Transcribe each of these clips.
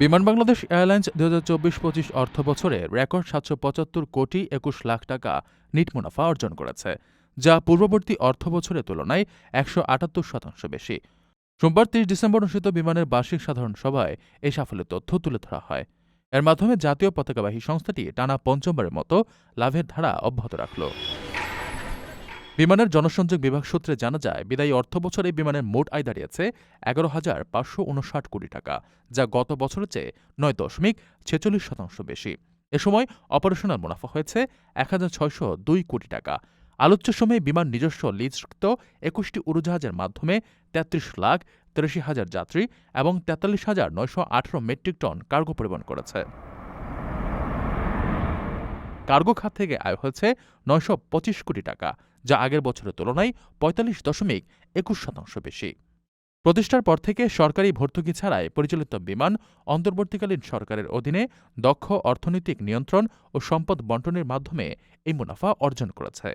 বিমান বাংলাদেশ এয়ারলাইন্স দু হাজার চব্বিশ পঁচিশ অর্থ বছরে রেকর্ড সাতশো পঁচাত্তর কোটি একুশ লাখ টাকা নিট মুনাফা অর্জন করেছে, যা পূর্ববর্তী অর্থ বছরের তুলনায় একশো আটাত্তর শতাংশ বেশি। সোমবার তিরিশ ডিসেম্বর অনুষ্ঠিত বিমানের বার্ষিক সাধারণ সভায় এই সাফল্যের তথ্য তুলে ধরা হয়। এর মাধ্যমে জাতীয় পতাকাবাহী সংস্থাটি টানা পঞ্চমবারের মতো লাভের ধারা অব্যাহত রাখল। বিমানের জনসংযোগ বিভাগ সূত্রে জানা যায়, বিদায়ী অর্থ বছরে বিমানের মোট আয় দাঁড়িয়েছে এগারো হাজার পাঁচশো উনষাট কোটি টাকা, যা গত বছরের চেয়ে নয় দশমিক ছেচল্লিশ শতাংশ বেশি। এ সময় অপারেশনাল মুনাফা হয়েছে এক হাজার ছয়শো দুই কোটি টাকা। আলোচ্য সময়ে বিমান নিজস্ব লিজকৃত একুশটি উড়োজাহাজের মাধ্যমে তেত্রিশ লাখ তিরাশি হাজার যাত্রী এবং তেতাল্লিশ হাজার নয়শো আঠারো মেট্রিক টন কার্গো পরিবহন করেছে। কার্গো খাত থেকে আয় হয়েছে নয়শো পঁচিশ কোটি টাকা, যা আগের বছরের তুলনায় পঁয়তাল্লিশ দশমিক একুশ শতাংশ বেশি। প্রতিষ্ঠার পর থেকে সরকারি ভর্তুকি ছাড়াই পরিচালিত বিমান অন্তর্বর্তীকালীন সরকারের অধীনে দক্ষ অর্থনৈতিক নিয়ন্ত্রণ ও সম্পদ বন্টনের মাধ্যমে এই মুনাফা অর্জন করেছে।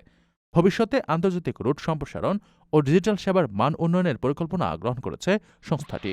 ভবিষ্যতে আন্তর্জাতিক রুট সম্প্রসারণ ও ডিজিটাল সেবার মান উন্নয়নের পরিকল্পনা গ্রহণ করেছে সংস্থাটি।